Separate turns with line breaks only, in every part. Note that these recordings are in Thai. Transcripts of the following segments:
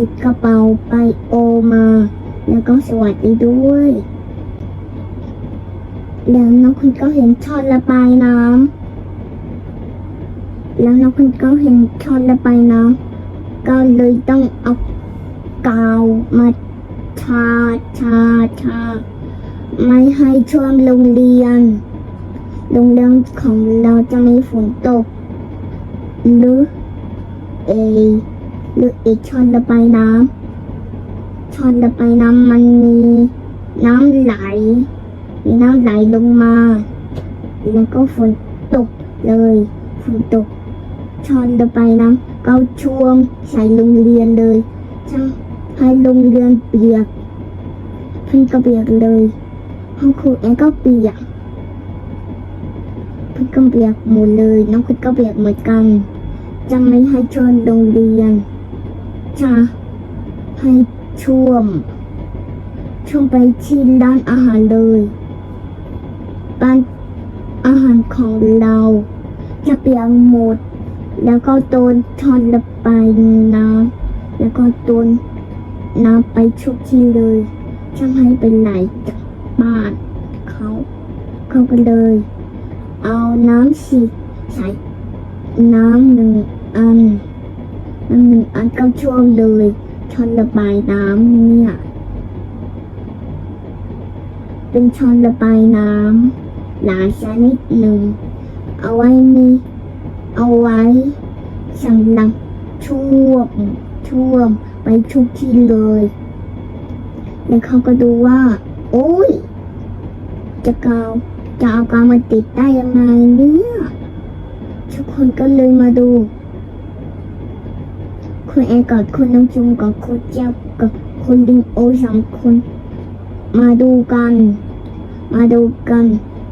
จิบกระเป๋าไปโอมา แล้วก็สวัสดีด้วยแล้วน้องคุณก็เห็นช่อนระบายน้ำแล้วน้องคุณก็เห็นช่อนระบายน้ำก็เลยต้องเอากาวมาชาชาชาไม่ให้ช่วมโรงเรียน โรงเรียนของเราจะมีฝนตก หรือเอ หรืออีกชอนระบายน้ำชอนระบายน้ำมันมีน้ำไหล มีน้ำไหลลงมา แล้วก็ฝนตกเลยฝนตกชอนระบายน้ำก็ช่วงใส่โรงเรียนเลยทำให้โรงเรียนเปียกเพื่อนก็เปียกเลยห้องครูแอนก็เปียกเพื่อนก็เปียกหมดเลย น้องคุณก็เปียกเหมือนกันจะไม่ให้ชนโรงเรียน จะให้ช่วม ช่วงไปที่ร้านอาหารเลยร้านอาหารของเรา จะเปียกหมด แล้วก็โดนชนระบายน้ำแล้วก็โดนน้ำไปชุกที่เลยทำให้เป็นไหลจากบ้านเขาเขาก็เลย เอาน้ำฉีดใส่น้ำหนึ่งอัน น้ำหนึ่งอันก็ช่วงเลยชนระบายน้ำเนี่ย เป็นช้อนระบายน้ำหลายชนิดหนึ่ง เอาไว้มีเอาไว้สำหรับช่วมช่วมไปทุกที่เลยแล้วเขาก็ดูว่า โอ้ย จะกาวจะเอากาวมาติดได้ยังไงเนี่ยทุกคนก็เลยมาดู คุณแอนกับคุณน้องจุงกับคุณเจ้ากับคุณดิงโอสามคน มาดูกัน มาดูกัน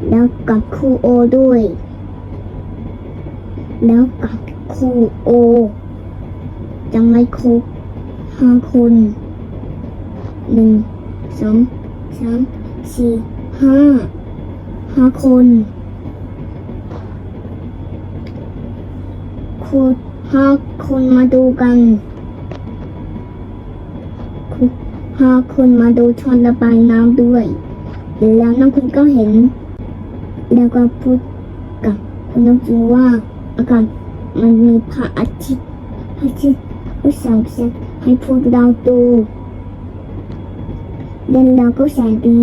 แล้วกับครูโอด้วย แล้วกับครูโอจะไม่ครบห้าคนหนึ่งสองสามสี่ห้าห้าคนครู ห้าคนมาดูกันห้าคนมาดูชอนระบายน้ำด้วย แล้วน้องคุณก็เห็น แล้วก็พูดกับคุณน้องจูว่าอากาศมันมีพระอาทิตย์พระอาทิตย์ก็ส่องแสงให้พวกเราดูเล่นเราก็แสนดี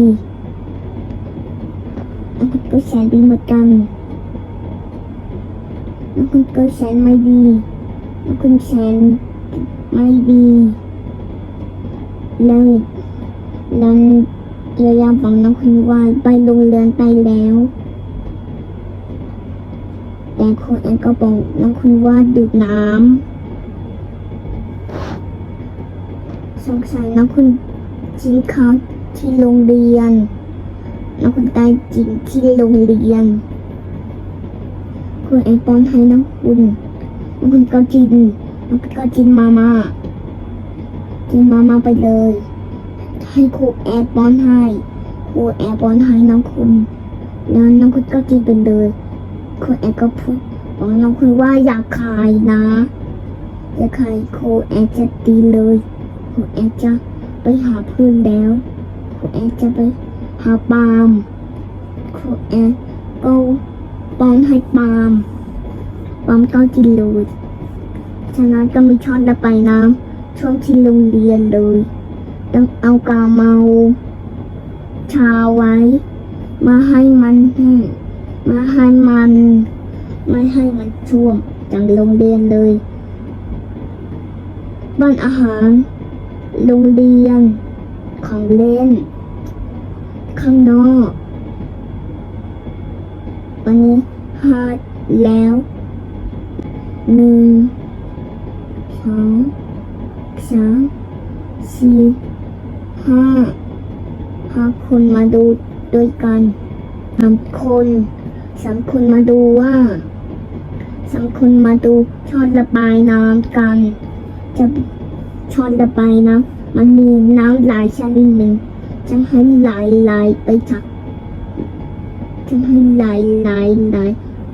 องคุณก็แสนดีเหมือนกันน้องคุณ ก็แสนไม่ดีน้องคุณแสนไม่ดีแล้วยาบอกน้องคุณว่าไปโรงเรียนไปแล้ว แต่คุณเองก็บอกน้องคุณว่าดื่มน้ำสงสัยน้องคุณจิงข้าที่โรงเรียน น้องคุณตายจริงที่โรงเรียนคุณเองป้อนให้น้องคุณ น้องคุณก็กินน้องคุณก็กินมาม่ากินมาม่าไปเลย ให้ครูแอบป้อนให้ครูแอบป้อนให้น้องคุณแล้วน้องคุณก็กินไปเลยครูแอบก็พูดบอกน้องคุณว่าอย่าขายนะอย่าขายครูแอบจะตีเลยครูแอบจะไปหาเพื่อนแล้วครูแอบจะไปหาปาล์มครูแอบก็ป้อนให้ปาล์ม ปาล์มก็กินเลยฉะนั้นก็มีช้อนระบายน้ำช่วงที่โรงเรียนเลยต้องเอากาวเมา ชาไว้ มาให้มันแห้งมาให้มัน ไม่ให้มันท่วมจากโรงเรียนเลย บ้านอาหาร โรงเรียน ของเล่น ข้างนอก วันนี้หาแล้ว หนึ่งสองสามสี่ห้าห้าคนมาดูด้วยกันสามคนสามคนมาดูว่าสามคนมาดูช่อนระบายน้ำกัน จะช่อนระบายน้ำมันมีน้ำหลายชนิดหนึ่งจะให้ไหลไหลไปจากจะให้ไหลไหลไหล